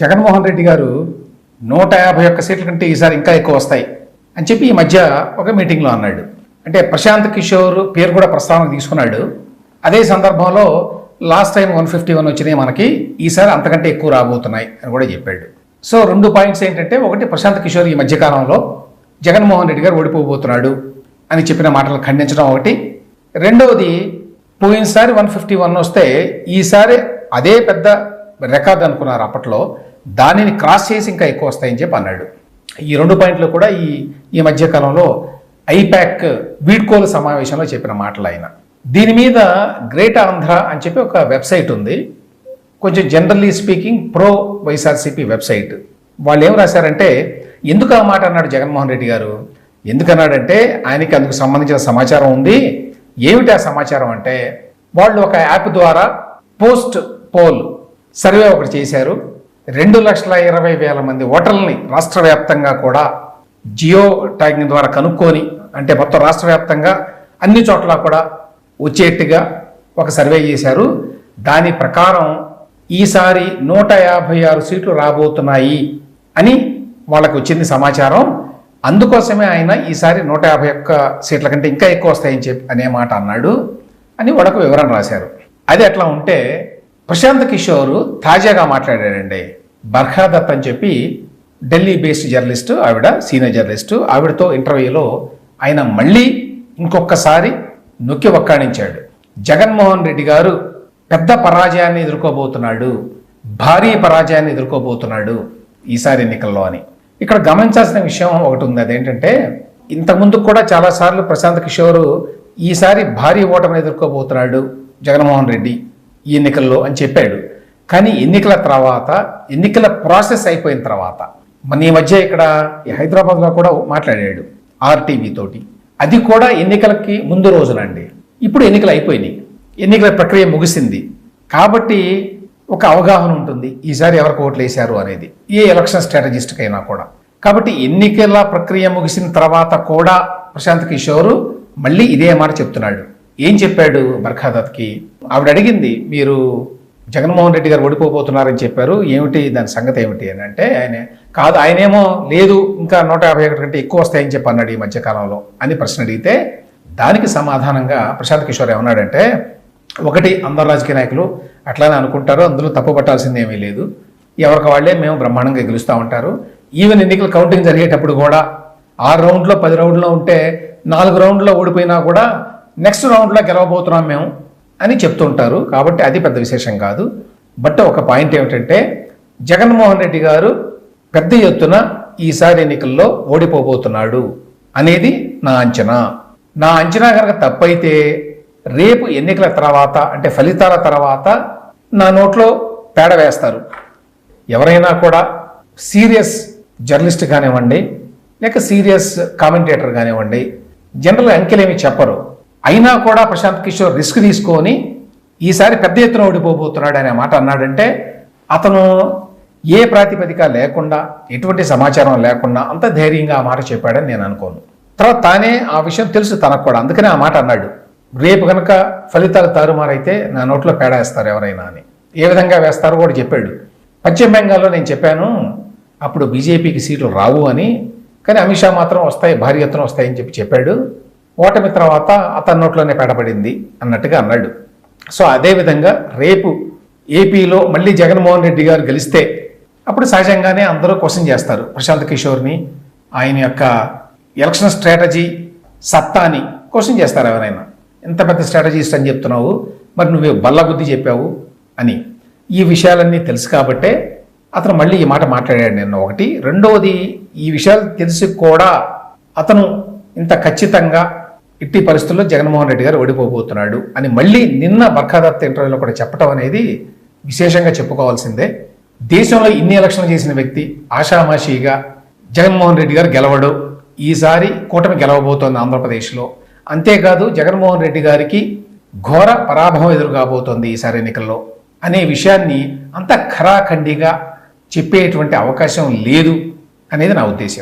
జగన్మోహన్ రెడ్డి గారు నూట యాభై ఒక్క సీట్ల కంటే ఈసారి ఇంకా ఎక్కువ వస్తాయి అని చెప్పి ఈ మధ్య ఒక మీటింగ్లో అన్నాడు. అంటే ప్రశాంత్ కిషోర్ పేరు కూడా ప్రస్తావన తీసుకున్నాడు. అదే సందర్భంలో last time one fifty one వచ్చినాయి మనకి ఈసారి అంతకంటే ఎక్కువ రాబోతున్నాయి అని కూడా చెప్పాడు. సో రెండు పాయింట్స్ ఏంటంటే ఒకటి ప్రశాంత్ కిషోర్ ఈ మధ్యకాలంలో జగన్మోహన్ రెడ్డి గారు ఓడిపోబోతున్నాడు అని చెప్పిన మాటలు ఖండించడం ఒకటి. రెండవది పోయినసారి వన్ ఫిఫ్టీ వన్ వస్తే ఈసారి అదే పెద్ద రికార్డ్ అనుకున్నారు అప్పట్లో దానిని క్రాస్ చేసి ఇంకా ఎక్కువ వస్తాయని చెప్పి అన్నాడు. ఈ రెండు పాయింట్లు కూడా ఈ ఈ మధ్యకాలంలో ఐపాక్ వీడ్కోలు సమావేశంలో చెప్పిన మాటలు ఆయన. దీని మీద గ్రేట్ ఆంధ్ర అని చెప్పి ఒక వెబ్సైట్ ఉంది. కొంచెం generally speaking pro YSRCP website. వాళ్ళు ఏం రాశారంటే ఎందుకు ఆ మాట అన్నాడు జగన్మోహన్ రెడ్డి గారు? ఎందుకన్నాడంటే ఆయనకి అందుకు సంబంధించిన సమాచారం ఉంది. ఏమిటి ఆ సమాచారం అంటే వాళ్ళు ఒక యాప్ ద్వారా పోస్ట్ పోల్ సర్వే ఒకటి చేశారు. రెండు లక్షల ఇరవై వేల మంది ఓటర్లని రాష్ట్ర వ్యాప్తంగా కూడా జియో ట్యాగింగ్ ద్వారా కనుక్కొని అంటే మొత్తం రాష్ట్ర వ్యాప్తంగా అన్ని చోట్ల కూడా వచ్చేట్టుగా ఒక సర్వే చేశారు. దాని ప్రకారం ఈసారి నూట యాభై ఆరు సీట్లు రాబోతున్నాయి అని వాళ్ళకు వచ్చింది సమాచారం. అందుకోసమే ఆయన ఈసారి నూట యాభై ఒక్క సీట్ల కంటే ఇంకా ఎక్కువ వస్తాయని చెప్పి అనే మాట అన్నాడు అని వాళ్ళకు వివరణ రాశారు. అది ఎట్లా ఉంటే ప్రశాంత్ కిషోర్ తాజాగా మాట్లాడాడండి బర్ఖా దత్ అని చెప్పి ఢిల్లీ బేస్డ్ జర్నలిస్ట్ ఆవిడ సీనియర్ జర్నలిస్టు ఆవిడతో ఇంటర్వ్యూలో ఆయన మళ్ళీ ఇంకొకసారి నొక్కి ఒక్కాణించాడు జగన్మోహన్ రెడ్డి గారు పెద్ద పరాజయాన్ని ఎదుర్కోబోతున్నాడు. భారీ పరాజయాన్ని ఎదుర్కోబోతున్నాడు ఈసారి ఎన్నికల్లో అని. ఇక్కడ గమనించాల్సిన విషయం ఒకటి ఉంది. అదేంటంటే ఇంతకుముందు కూడా చాలాసార్లు ప్రశాంత్ కిషోర్ ఈసారి భారీ ఓటమిని ఎదుర్కోబోతున్నాడు జగన్మోహన్ రెడ్డి. ఎన్నికల్లో అని చెప్పాడు. కానీ ఎన్నికల తర్వాత ఎన్నికల ప్రాసెస్ అయిపోయిన తర్వాత మన ఈ మధ్య ఇక్కడ ఈ హైదరాబాద్లో కూడా మాట్లాడాడు ఆర్టీవీ తోటి. అది కూడా ఎన్నికలకి ముందు రోజులండి. ఇప్పుడు ఎన్నికలు అయిపోయినాయి. ఎన్నికల ప్రక్రియ ముగిసింది. కాబట్టి ఒక అవగాహన ఉంటుంది. ఈసారి ఎవరికి ఓట్లు వేశారు అనేది. ఏ ఎలక్షన్ స్ట్రాటజిస్ట్కైనా కూడా. కాబట్టి ఎన్నికల ప్రక్రియ ముగిసిన తర్వాత కూడా ప్రశాంత్ కిషోర్ మళ్ళీ ఇదే మాట చెప్తున్నాడు. ఏం చెప్పాడు బర్ఖాదత్కి? ఆవిడ అడిగింది మీరు జగన్మోహన్ రెడ్డి గారు ఓడిపోబోతున్నారని చెప్పారు. ఏమిటి దాని సంగతి ఏమిటి అని అంటే ఆయన కాదు ఆయనేమో లేదు ఇంకా నూట యాభై ఒకటి కంటే ఎక్కువ వస్తాయని చెప్పి అన్నాడు ఈ మధ్యకాలంలో అని ప్రశ్న అడిగితే దానికి సమాధానంగా ప్రశాంత్ కిషోర్ ఏమన్నాడంటే ఒకటి అందరు రాజకీయ నాయకులు అట్లానే అనుకుంటారు అందులో తప్పు పట్టాల్సింది ఏమీ లేదు. ఎవరికి వాళ్ళే మేము బ్రహ్మాండంగా గెలుస్తూ ఉంటారు. ఈవెన్ ఎన్నికల కౌంటింగ్ జరిగేటప్పుడు కూడా ఆరు రౌండ్లో పది రౌండ్లో ఉంటే నాలుగు రౌండ్లో ఓడిపోయినా కూడా నెక్స్ట్ రౌండ్లో గెలవబోతున్నాం మేము. అని చెప్తుంటారు. కాబట్టి అది పెద్ద విశేషం కాదు. బట్ ఒక పాయింట్ ఏమిటంటే జగన్మోహన్ రెడ్డి గారు పెద్ద ఎత్తున ఈసారి ఎన్నికల్లో ఓడిపోబోతున్నాడు అనేది నా అంచనా. నా అంచనా కనుక తప్పైతే రేపు ఎన్నికల తర్వాత అంటే ఫలితాల తర్వాత నా నోట్లో పేడ వేస్తారు. ఎవరైనా కూడా సీరియస్ జర్నలిస్ట్ కానివ్వండి లేక సీరియస్ కామెంటేటర్ కానివ్వండి జనరల్ అంకెలేమి చెప్పరు. అయినా కూడా ప్రశాంత్ కిషోర్ రిస్క్ తీసుకొని ఈసారి పెద్ద ఎత్తున ఓడిపోబోతున్నాడు అనే మాట అన్నాడంటే అతను ఏ ప్రాతిపదిక లేకుండా ఎటువంటి సమాచారం లేకుండా అంత ధైర్యంగా ఆ మాట చెప్పాడని నేను అనుకోను. తర్వాత తానే ఆ విషయం తెలుసు తనకు కూడా. అందుకనే ఆ మాట అన్నాడు. రేపు కనుక ఫలితాలు తారుమారైతే నా నోట్లో పేడ వేస్తారు ఎవరైనా అని. ఏ విధంగా వేస్తారో కూడా చెప్పాడు. పశ్చిమ బెంగాల్లో నేను చెప్పాను అప్పుడు బీజేపీకి సీట్లు రావు అని. కానీ అమిత్ షా మాత్రం వస్తాయి భారీ ఎత్తున వస్తాయని చెప్పి చెప్పాడు. ఓటమి తర్వాత అతని నోట్లోనే పేడపడింది అన్నట్టుగా అన్నాడు. సో అదేవిధంగా రేపు ఏపీలో మళ్ళీ జగన్మోహన్ రెడ్డి గారు గెలిస్తే అప్పుడు సహజంగానే అందరూ క్వశ్చన్ చేస్తారు ప్రశాంత్ కిషోర్ని ఆయన యొక్క ఎలక్షన్ స్ట్రాటజీ సత్తాని క్వశ్చన్ చేస్తారు ఎవరైనా. ఎంత పెద్ద స్ట్రాటజిస్ట్ అని చెప్తున్నావు మరి నువ్వు బల్లబుద్ధి చెప్పావు అని. ఈ విషయాలన్నీ తెలుసు కాబట్టే అతను మళ్ళీ ఈ మాట మాట్లాడాడు నిన్న ఒకటి. రెండవది ఈ విషయాలు తెలిసి కూడా అతను ఇంత ఖచ్చితంగా ఇట్టి పరిస్థితుల్లో జగన్మోహన్ రెడ్డి గారు ఓడిపోబోతున్నాడు అని మళ్ళీ నిన్న బర్ఖాదత్ ఇంటర్వ్యూలో కూడా చెప్పడం అనేది విశేషంగా చెప్పుకోవాల్సిందే. దేశంలో ఇన్ని ఎలక్షన్లు చేసిన వ్యక్తి ఆషామాషీగా జగన్మోహన్ రెడ్డి గారు గెలవడు. ఈసారి కూటమి గెలవబోతోంది ఆంధ్రప్రదేశ్లో. అంతేకాదు జగన్మోహన్ రెడ్డి గారికి ఘోర పరాభవం ఎదురు కాబోతోంది ఈసారి ఎన్నికల్లో అనే విషయాన్ని అంత ఖరాఖండిగా చెప్పేటువంటి అవకాశం లేదు అనేది నా ఉద్దేశం